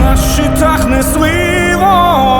на щитах несли вої,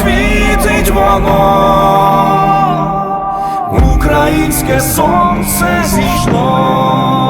світить воно, українське сонце зійшло.